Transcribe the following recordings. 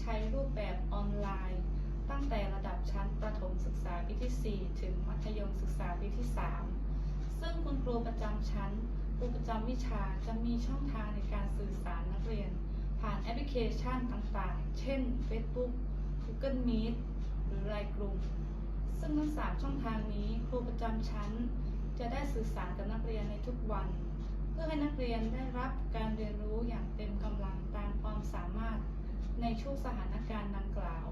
ใช้รูปแบบออนไลน์ ตั้งแต่ระดับชั้นประถมศึกษาปีที่ 4 ถึงมัธยมศึกษาปีที่ 3 ซึ่งคุณครูประจำชั้นครูประจำวิชาจะมีช่องทางในการสื่อสารนักเรียน ผ่านแอปพลิเคชันต่างๆ เช่น Facebook Google Meet หรือไลน์กลุ่ม ซึ่งทั้งสามช่องทางนี้ครูประจำชั้น จะได้สื่อสารกับนักเรียนในทุกวัน เพื่อให้นักเรียนได้รับการเรียนรู้อย่างเต็มกำลังตามความสามารถ ในช่วงสถานการณ์ดังกล่าว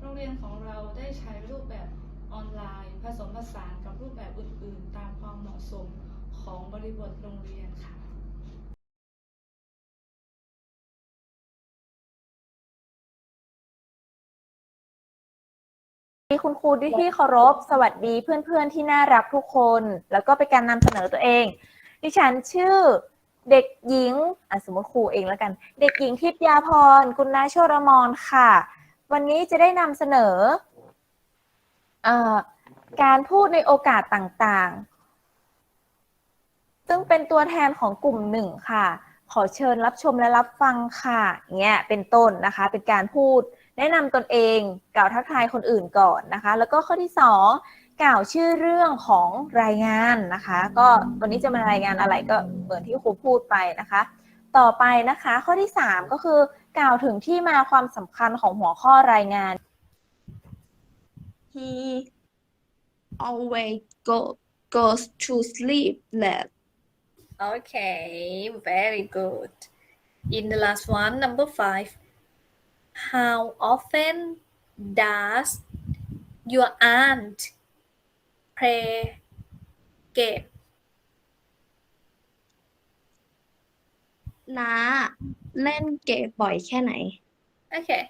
โรงเรียนของเราได้ใช้รูปแบบออนไลน์ ผสมผสานกับรูปแบบอื่น ๆ ตามความเหมาะสมของบริบทโรงเรียนค่ะีคุณครูที่ที่เคารพ สวัสดีเพื่อนๆที่น่ารักทุกคน แล้วก็เป็นการนำเสนอตัวเอง ดิฉันชื่อ เด็กหญิงอะสมมติครูเองแล้วกัน เด็กหญิงทิพยาพรกุณนาโชรมรค่ะ วันนี้จะได้นำเสนอออการพูดในโอกาสต่างๆ ซึ่งเป็นตัวแทนของกลุ่มหนึ่งค่ะ ขอเชิญรับชมและรับฟังค่ะเงี้ยเป็นต้นนะคะ เป็นการพูดแนะนำตนเองกล่าวทักทายคนอื่นก่อนนะคะ แล้วก็ข้อที่สอง กล่าวชื่อเรื่องของรายงานนะคะ ก็วันนี้จะมารายงานอะไรก็เหมือนที่ครูพูดไปนะคะ ต่อไปนะคะข้อที่สามก็คือกล่าวถึงที่มาความสำคัญของหัวข้อรายงาน He always go goes to sleep late. Okay, very good. In the last one, number five. How often does your aunt play game? น้าเล่นเกมบ่อยแค่ไหน Okay.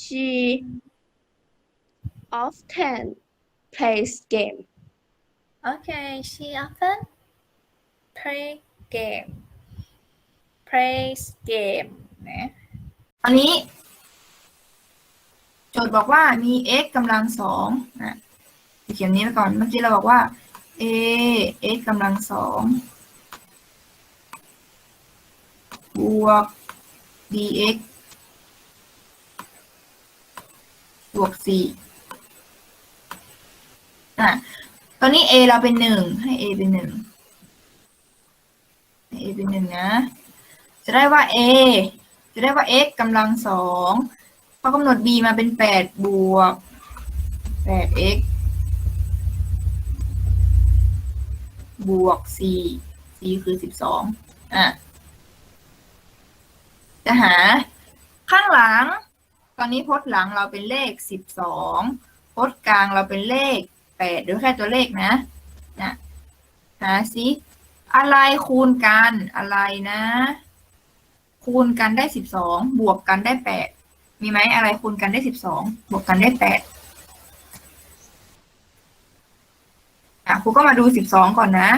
She often plays game. Okay, she often play game. play game นะอันนี้โจทย์บอกว่ามี x กำลังสองนะเขียนนี้ไปก่อน เมื่อกี้เราบอกว่า a x กำลังสองบวก dx บวกสี่อะ ตอนนี้ a เราเป็นหนึ่งให้ a เป็นหนึ่ง a เป็นหนึ่งนะ จะได้ว่า a จะได้ว่า x กำลังสองพอกำหนด b มาเป็นแปดบวกแปด x บวกสี่สี่คือสิบสองอะ จะหาข้างหลัง ตอนนี้พจน์หลังเราเป็นเลขสิบสองพจน์กลางเราเป็นเลขแปดหรือแค่ตัวเลขนะนะหาสิ อะไรคูณกันอะไรนะ คูณกันได้สิบสองบวกกันได้แปดมีไหมอะไรคูณกันได้สิบสองบวกกันได้แปดอะครูก็มาดูสิบสองก่อนนะ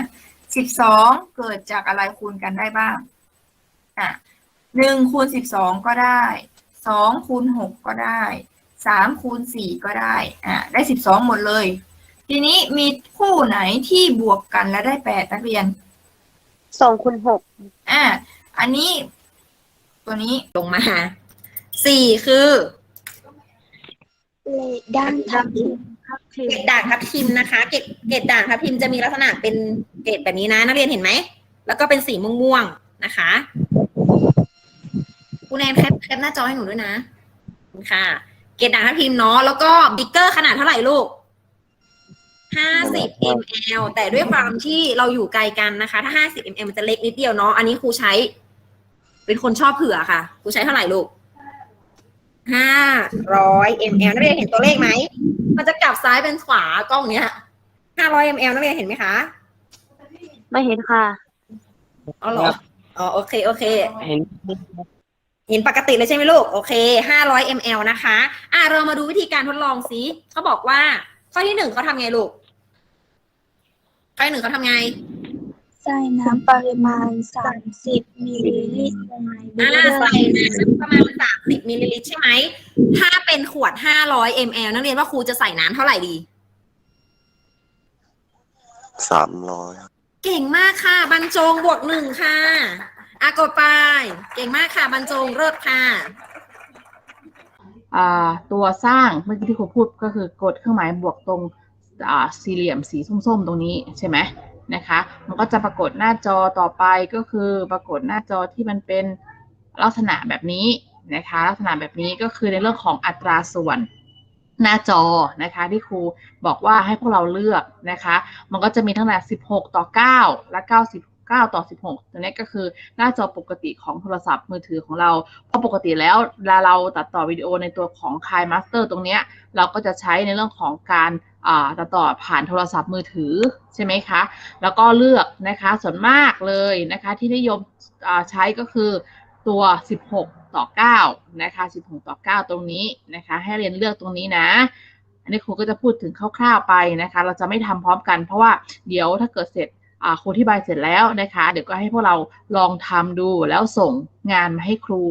สิบสองเกิดจากอะไรคูณกันได้บ้างอะหนึ่งคูณสิบสองก็ได้สองคูณหกก็ได้สามคูณสี่ก็ได้อะได้สิบสองหมดเลย ทีนี้มีคู่ไหนที่บวกกันและได้แปดนักเรียน สองคูณหกอะอันนี้ ตัวนี้ลงมาหาสี่คือเลขด้านทับทิมเกรดด่างทับทิมนะคะ เกรดเกรดด่างทับทิมจะมีลักษณะเป็นเกรดแบบนี้นะ นักเรียนเห็นไหม แล้วก็เป็นสีม่วงๆนะคะคุณแนนแคปแคปหน้าจอให้หนูด้วยนะขอบคุณค่ะ เกรดด่างทับทิมเนาะแล้วก็บิ๊กเกอร์ขนาดเท่าไหร่ลูก ห้าสิบ ml แต่ด้วยความที่เราอยู่ไกลกันนะคะ ถ้าห้าสิบ ml มันจะเล็กนิดเดียวเนาะ อันนี้ครูใช้ เป็นคนชอบเผื่อค่ะ ครูใช้เท่าไหร่ลูกห้าร้อย ml นักเรียนเห็นตัวเลขไหม มันจะกลับซ้ายเป็นขวากล้องเนี้ยห้าร้อย ml นักเรียนเห็นไหมคะ ไม่เห็นค่ะอ๋อเหรอ อ๋อโอเคโอเค เห็นเห็นปกติเลยใช่ไหมลูก โอเคห้าร้อย ml นะคะ อะเรามาดูวิธีการทดลองซิเขาบอกว่าข้อที่หนึ่งเขาทำไงลูก ข้อหนึ่งเขาทำไง ใส่น้ำปริมาณ30มิลลิลิตรลงในบิ๊อ่ากเกอใส่ร์น้ำประมาณสามสิบมิลลิลิตรใช่ไหม ถ้าเป็นขวดห้าร้อยมลนักเรียนว่าครูจะใส่น้ำเท่าไหร่ดี สามร้อยเก่งมากค่ะ บรรจงบวกหนึ่งค่ะอากดไป เก่งมากค่ะบรรจงเลิศค่ะ อ่าตัวสร้างเมื่อกี้ที่ครูพูดก็คือกดเครื่องหมายบวกตรงอ่า สี่เหลี่ยมสีส้มๆ ตรงนี้ใช่ไหมนะคะ มันก็จะปรากฏหน้าจอต่อไปก็คือปรากฏหน้าจอที่มันเป็นลักษณะแบบนี้นะคะ ลักษณะแบบนี้ก็คือในเรื่องของอัตราส่วนหน้าจอนะคะที่ครูบอกว่าให้พวกเราเลือกนะคะ มันก็จะมีทั้งแต่16 ต่อ 9 และ 9 ต่อ 16 ตัวนี้ก็คือหน้าจอปกติของโทรศัพท์มือถือของเรา เพราะปกติแล้วเวลาเราตัดต่อวิดีโอในตัวของ k ายมาสเตอร์ตรงนี้เราก็จะใช้ในเรื่องของการตัดต่อผ่านโทรศัพท์มือถือใช่ไหมคะ แล้วก็เลือกนะคะส่วนมากเลยนะคะที่นิยมใช้ก็คือตัว 16 ต่อ 9 นะคะ 16 ต่อ 9 ตรงนี้นะคะ ให้เรียนเลือกตรงนี้นะ อันนี้ครูก็จะพูดถึงคร่าวๆไปนะคะ เราจะไม่ทำพร้อมกันเพราะว่าเดี๋ยวถ้าเกิดเสร็จ ครูอธิบายเสร็จแล้วนะคะ เดี๋ยวก็ให้พวกเราลองทำดูแล้วส่งงานมาให้ครู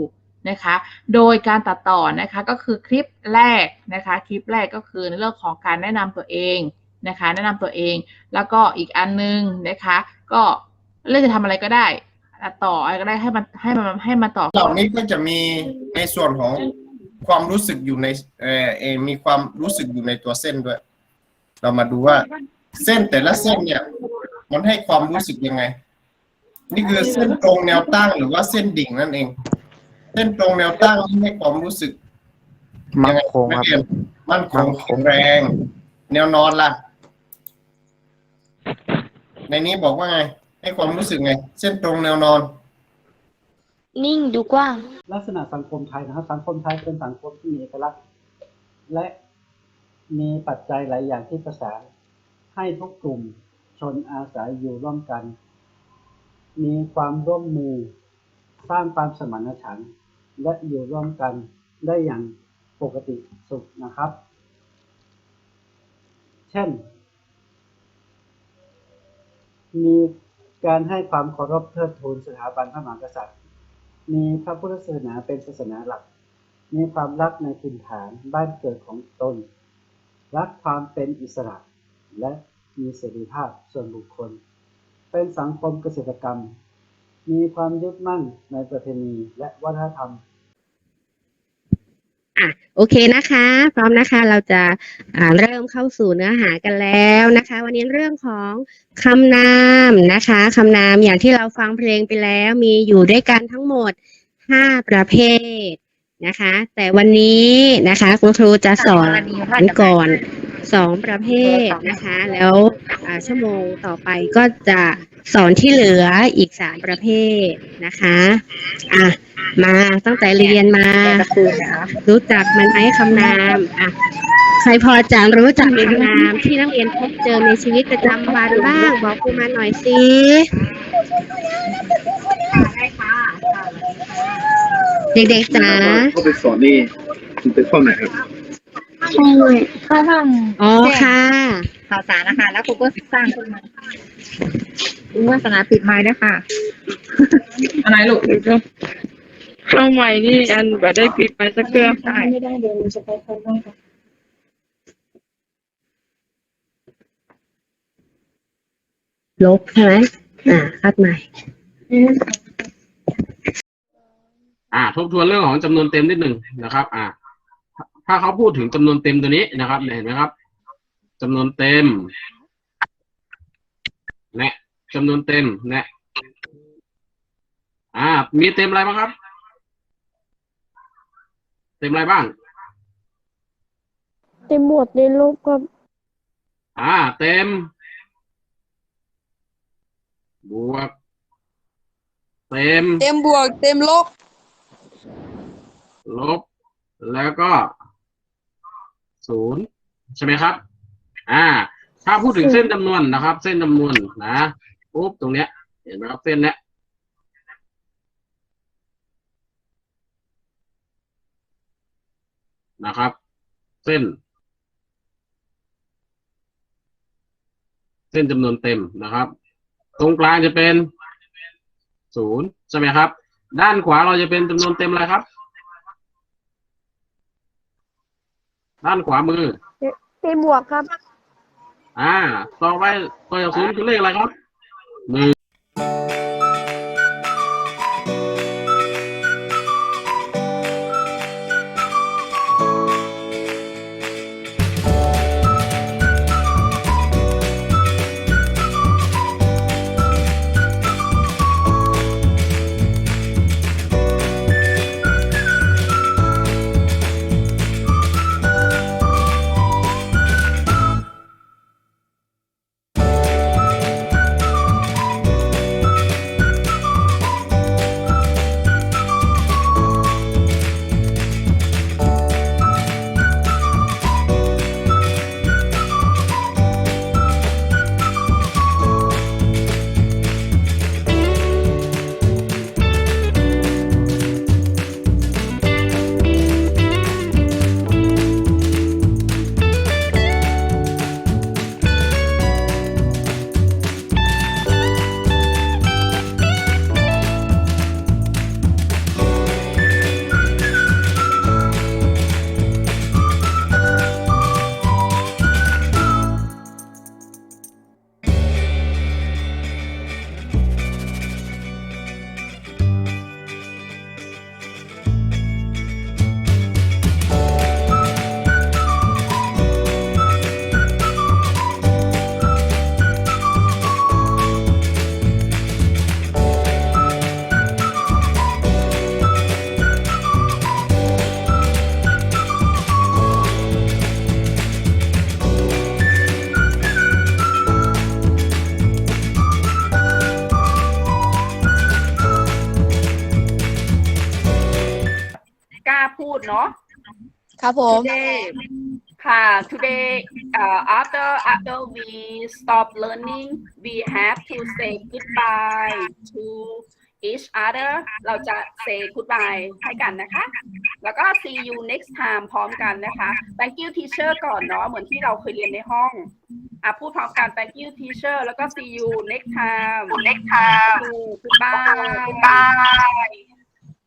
นะคะ โดยการตัดต่อนะคะก็คือคลิปแรกนะคะ คลิปแรกก็คือในเรื่องของการแนะนำตัวเองนะคะ แนะนำตัวเองแล้วก็อีกอันนึงนะคะ ก็เลือกจะทำอะไรก็ได้ตัดต่ออะไรก็ได้ให้มันให้มันให้มันต่อเหล่านี้ก็จะมีในส่วนของความรู้สึกอยู่ในเอเออมีความรู้สึกอยู่ในตัวเส้นด้วย เรามาดูว่าเส้นแต่ละเส้นเนี่ย มันให้ความรู้สึกยังไง นี่คือเส้นตรงแนวตั้งหรือว่าเส้นดิ่งนั่นเอง เส้นตรงแนวตั้งนี่ให้ความรู้สึกมั่ยังนไงคงครับนักเรียนมั่นคงมั่นคงแข็งแรง แนวนอนล่ะ ในนี้บอกว่าไง ให้ความรู้สึกไง เส้นตรงแนวนอน นิ่งดูกว้าง ลักษณะสังคมไทยนะครับ สังคมไทยเป็นสังคมที่มีเอกลักษณ์และมีปัจจัยหลายอย่างที่ประสานให้ทุกกลุ่ม ชนอาศัยอยู่ร่วมกัน มีความร่วมมือ สร้างความสมานฉันท์และอยู่ร่วมกันได้อย่างปกติสุขนะครับ เช่น มีการให้ความเคารพเทิดทูนสถาบันพระมหากษัตริย์ มีพระพุทธศาสนาเป็นศาสนาหลัก มีความรักในถิ่นฐานบ้านเกิดของตน รักความเป็นอิสระและ มีเสรีภาพส่วนบุคคล เป็นสังคมเกษตรกรรม มีความยึดมั่นในประเพณีและวัฒนธรรมอะโอเคนะคะ พร้อมนะคะเราจะอ่าเริ่มเข้าสู่เนื้อหากันแล้วนะคะ วันนี้เรื่องของคำนามนะคะคำนามอย่างที่เราฟังเพลงไปแล้ว มีอยู่ด้วยกันทั้งหมดห้าประเภท นะคะ แต่วันนี้นะคะคุณครูจะสอนก่อนสองประเภทนะคะ แล้วชั่วโมงต่อไปก็จะสอนที่เหลืออีกสามประเภทนะคะอะมาตั้งแต่เรียนมารู้จักมันไหมคำนามอะใครพอจะรู้จักคำนามที่นักเรียนพบเจอในชีวิตประจำวันบ้าง บอกครูมาหน่อยสิ เด็กๆจ๋าเข้าไปสอนนี่มันเป็นข้อไหนครับใช่เลยก็ทอ๋อค่ะ ข่าวสารนะคะแล้วครูก็สร้างขึ้นมาคุณวาสนาปิดไม้ด้วยค่ะอะไรลูกเข้าใหม่นี่อันแบบได้ปิดไปสักเครื่องำไม่ได้เดี๋ยวหนูจะไปคนบ้างค่ะลบใช่ไหมอ่าคัดใหม่ อ่า ทบทวนเรื่องของจำนวนเต็มนิดหนึ่งนะครับ อ่า ถ้าเขาพูดถึงจำนวนเต็มตัวนี้นะครับเนี่ยเห็นไหมครับจำนวนเต็มเนี่ยจำนวนเต็มเนี่ยอ่า มีเต็มอะไรบ้างครับ เต็มอะไรบ้าง เต็มหมวดในลบก็อ่า เต็ม บวก เต็ม เต็มบวก เต็มลบ ลบ แล้วก็ศูนย์ใช่ไหมครับ อ่า ถ้าพูดถึงเส้นจำนวนนะครับ เส้นจำนวนนะปุ๊บตรงเนี้ย เห็นไหมครับเส้นเนี้ยนะครับ เส้น เส้นจำนวนเต็มนะครับ ตรงกลางจะเป็นศูนย์ใช่ไหมครับ ด้านขวาเราจะเป็นจำนวนเต็มอะไรครับ ด้านขวามือเป็นหมวกครับ อ่า ต่อไปตัวจากศูนย์คือเลขอะไรครับหนึ่ง พูดเนาะ ครับผม today ค่ะ today uh, after after we stop learning we have to say goodbye to each other เราจะ say goodbye ให้กันนะคะ แล้วก็ see you next time พร้อมกันนะคะ thank you teacher ก่อนเนาะ เหมือนที่เราเคยเรียนในห้อง อะพูดพร้อมกัน thank you teacher แล้วก็ see you next time next time goodbye goodbye